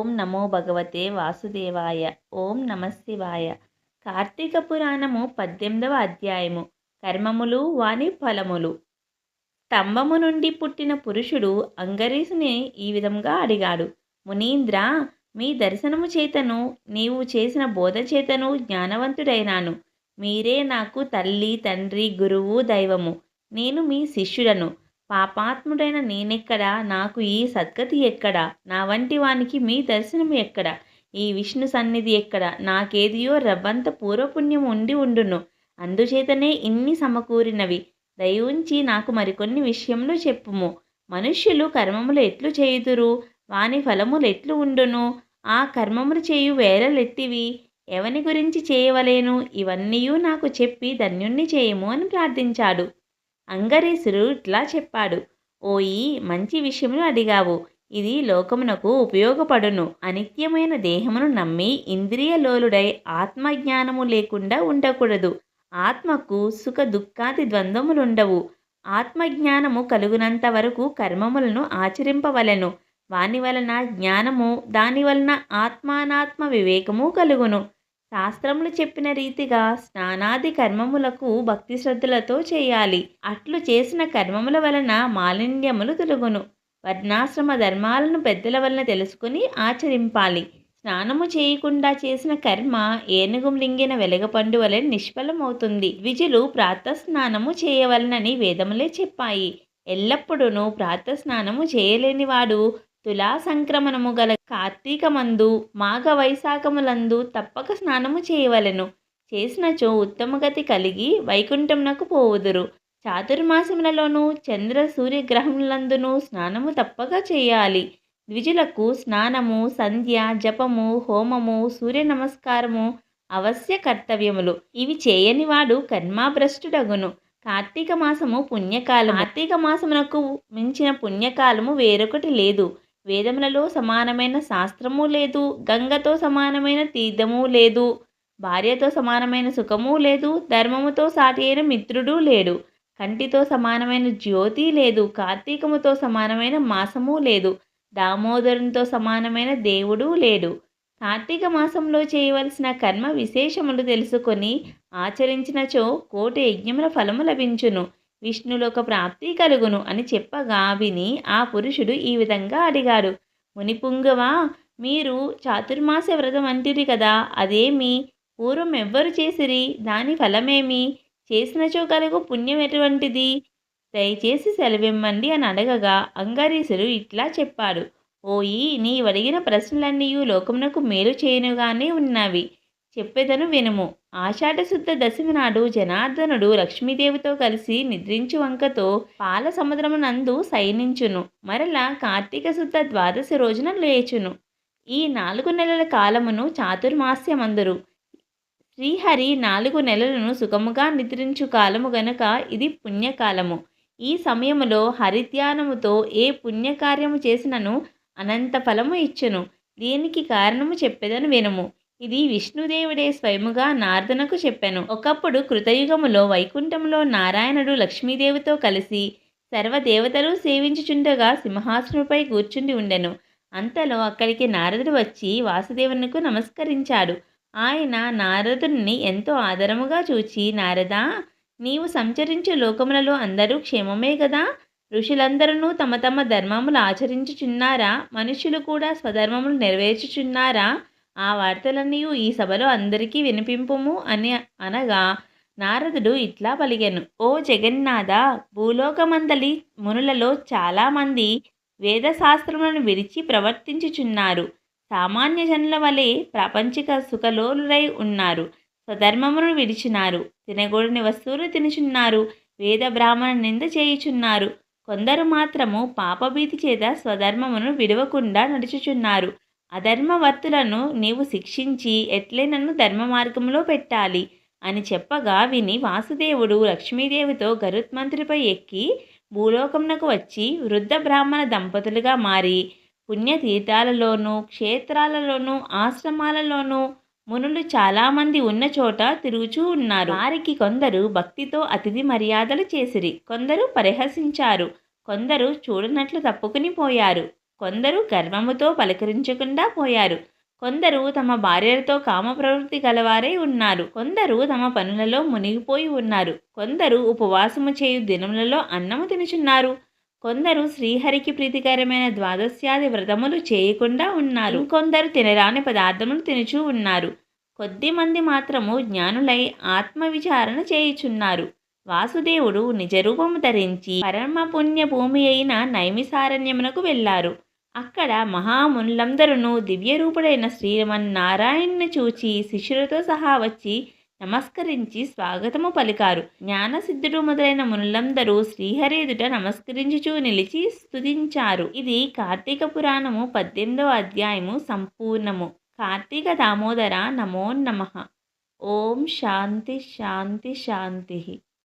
ఓం నమో భగవతే వాసుదేవాయ. ఓం నమశివాయ కార్తీక పురాణము పద్దెనిమిదవ అధ్యాయము. కర్మములు వాని ఫలములు. స్తంభము నుండి పుట్టిన పురుషుడు అంగరీసుని ఈ విధంగా అడిగాడు. మునీంద్ర మీ దర్శనము చేతను నీవు చేసిన బోధ చేతను జ్ఞానవంతుడైనాను. మీరే నాకు తల్లి తండ్రి గురువు దైవము. నేను మీ శిష్యుడను. పాపాత్ముడైన నేనెక్కడ? నాకు ఈ సద్గతి ఎక్కడ? నా వంటి వానికి మీ దర్శనం ఎక్కడ? ఈ విష్ణు సన్నిధి ఎక్కడ? నాకేదియో రవ్వంత పూర్వపుణ్యం ఉండి ఉండును. అందుచేతనే ఇన్ని సమకూరినవి. దయవుంచి నాకు మరికొన్ని విషయంలో చెప్పుము. మనుష్యులు కర్మములు ఎట్లు చేయుదురు? వాని ఫలములు ఎట్లు ఉండును? ఆ కర్మములు చేయు వేరలెత్తివి ఎవని గురించి చేయవలేను? ఇవన్నీయూ నాకు చెప్పి ధన్యుణ్ణి చేయము అని ప్రార్థించాడు. అంగరీసుడు ఇట్లా చెప్పాడు. ఓయి మంచి విషయమును అడిగావు. ఇది లోకమునకు ఉపయోగపడును. అనిత్యమైన దేహమును నమ్మి ఇంద్రియలోలుడై ఆత్మజ్ఞానము లేకుండా ఉండకూడదు. ఆత్మకు సుఖ దుఃఖాది ద్వంద్వములుండవు. ఆత్మజ్ఞానము కలుగునంత వరకు కర్మములను ఆచరింపవలెను. వాని వలన జ్ఞానము దాని వలన ఆత్మానాత్మ వివేకము కలుగును. శాస్త్రములు చెప్పిన రీతిగా స్నానాది కర్మములకు భక్తి శ్రద్ధలతో చేయాలి. అట్లు చేసిన కర్మముల వలన మాలిన్యములు తొలగును. వర్ణాశ్రమ ధర్మాలను పెద్దల వలన తెలుసుకుని ఆచరింపాలి. స్నానము చేయకుండా చేసిన కర్మ ఏనుగు లింగిన వెలగపండు వలె నిష్ఫలమవుతుంది. ద్విజులు ప్రాతస్నానము చేయవలనని వేదములే చెప్పాయి. ఎల్లప్పుడూ ప్రాతస్నానము చేయలేనివాడు తులా సంక్రమణము గల కార్తీకమందు మాఘ వైశాఖములందు తప్పక స్నానము చేయవలెను. చేసినచో ఉత్తమగతి కలిగి వైకుంఠమునకు పోవుదురు. చాతుర్మాసములలోనూ చంద్ర సూర్యగ్రహములందునూ స్నానము తప్పక చేయాలి. ద్విజులకు స్నానము సంధ్య జపము హోమము సూర్య నమస్కారము అవశ్య కర్తవ్యములు. ఇవి చేయనివాడు కర్మాభ్రష్టుడగును. కార్తీక మాసము పుణ్యకాలం కార్తీక మాసమునకు మించిన పుణ్యకాలము వేరొకటి లేదు. వేదములలో సమానమైన శాస్త్రము లేదు గంగతో సమానమైన తీర్థము లేదు భార్యతో సమానమైన సుఖము లేదు ధర్మముతో సాటి అయిన మిత్రుడు లేడు కంటితో సమానమైన జ్యోతి లేదు కార్తీకముతో సమానమైన మాసము లేదు దామోదరునితో సమానమైన దేవుడు లేడు. కార్తీక మాసంలో చేయవలసిన కర్మ విశేషములు తెలుసుకొని ఆచరించినచో కోటి యజ్ఞముల ఫలము లభించును. విష్ణులోక ప్రాప్తి కలుగును అని చెప్పగా విని ఆ పురుషుడు ఈ విధంగా అడిగాడు మునిపుంగవా మీరు చాతుర్మాస వ్రతం అంటిరి కదా అదేమి పూర్వం ఎవ్వరు చేసిరి దాని ఫలమేమి? చేసినచో కలుగు పుణ్యం ఎటువంటిది? దయచేసి సెలవిమ్మండి అని అడగగా అంగరీసుడు ఇట్లా చెప్పాడు ఓయి నీవడిగిన ప్రశ్నలన్నీ లోకమునకు మేలు చేయనుగానే ఉన్నవి. చెప్పేదను వినుము. ఆషాఢశుద్ధ దశమి నాడు జనార్దనుడు లక్ష్మీదేవితో కలిసి నిద్రించు వంకతో పాల సముద్రమునందు శయనించును మరలా కార్తీక శుద్ధ ద్వాదశి రోజున లేచును. ఈ నాలుగు నెలల కాలమును చాతుర్మాస్యమందురు. శ్రీహరి నాలుగు నెలలను సుఖముగా నిద్రించు కాలము గనుక ఇది పుణ్యకాలము. ఈ సమయములో హరిధ్యానముతో ఏ పుణ్యకార్యము చేసినను అనంత ఫలము ఇచ్చును. దీనికి కారణము చెప్పేదని వినుము. ఇది విష్ణుదేవుడే స్వయముగా నారదునకు చెప్పాను. ఒకప్పుడు కృతయుగములో వైకుంఠములో నారాయణుడు లక్ష్మీదేవితో కలిసి సర్వదేవతలు సేవించుచుండగా సింహాసనపై కూర్చుండి ఉండెను. అంతలో అక్కడికి నారదుడు వచ్చి వాసుదేవునికు నమస్కరించాడు. ఆయన నారదుని ఎంతో ఆదరముగా చూచి నారదా నీవు సంచరించు లోకములలో అందరూ క్షేమమే కదా ఋషులందరూ తమ తమ ధర్మములు ఆచరించుచున్నారా? మనుషులు కూడా స్వధర్మములు నెరవేర్చుచున్నారా? ఆ వార్తలన్నీ ఈ సభలో అందరికీ వినిపింపుము అని అనగా నారదుడు ఇట్లా పలిగాను ఓ జగన్నాథ భూలోకమందలి మునులలో చాలామంది వేదశాస్త్రములను విడిచి ప్రవర్తించుచున్నారు. సామాన్య జనుల వలె ప్రాపంచిక సుఖలోలురై ఉన్నారు. స్వధర్మమును విడిచినారు. తినగూడని వస్తువులు తినుచున్నారు. వేద బ్రాహ్మణ నింద చేయుచున్నారు. కొందరు మాత్రము పాపభీతి చేత స్వధర్మమును విడవకుండా నడుచుచున్నారు. అధర్మవర్తులను నీవు శిక్షించి ఎట్లే నన్ను ధర్మ మార్గంలో పెట్టాలి? అని చెప్పగా విని వాసుదేవుడు లక్ష్మీదేవితో గరుత్మంతుడిపై ఎక్కి భూలోకమునకు వచ్చి వృద్ధ బ్రాహ్మణ దంపతులుగా మారి పుణ్యతీర్థాలలోనూ క్షేత్రాలలోనూ ఆశ్రమాలలోనూ మునులు చాలామంది ఉన్న చోట తిరుగుచూ ఉన్నారు. వారికి కొందరు భక్తితో అతిథి మర్యాదలు చేసిరి. కొందరు పరిహసించారు. కొందరు చూడనట్లు తప్పుకుని పోయారు. కొందరు గర్వముతో పలకరించకుండా పోయారు. కొందరు తమ భార్యలతో కామ ప్రవృత్తి గలవారై ఉన్నారు. కొందరు తమ పనులలో మునిగిపోయి ఉన్నారు. కొందరు ఉపవాసము చేయు దినములలో అన్నము తినుచున్నారు. కొందరు శ్రీహరికి ప్రీతికరమైన ద్వాదశ్యాది వ్రతములు చేయకుండా ఉన్నారు. కొందరు తినరాని పదార్థములు తినుచూ ఉన్నారు. కొద్దిమంది మాత్రము జ్ఞానులై ఆత్మవిచారణ చేయుచున్నారు. వాసుదేవుడు నిజరూపము ధరించి పరమ పుణ్య భూమి అయిన నైమిసారణ్యమునకు వెళ్ళారు. అక్కడ మహామునులందరూ దివ్యరూపుడైన శ్రీమన్నారాయణ్ణి చూచి శిష్యులతో సహా వచ్చి నమస్కరించి స్వాగతము పలికారు. జ్ఞానసిద్ధుడు మొదలైన మునులందరూ శ్రీహరి ఎదుట నమస్కరించుచూ నిలిచి స్తుతించారు. ఇది కార్తీక పురాణము పద్దెనిమిదవ అధ్యాయము సంపూర్ణము. కార్తీక దామోదర నమో నమ. ఓం శాంతి శాంతి శాంతి.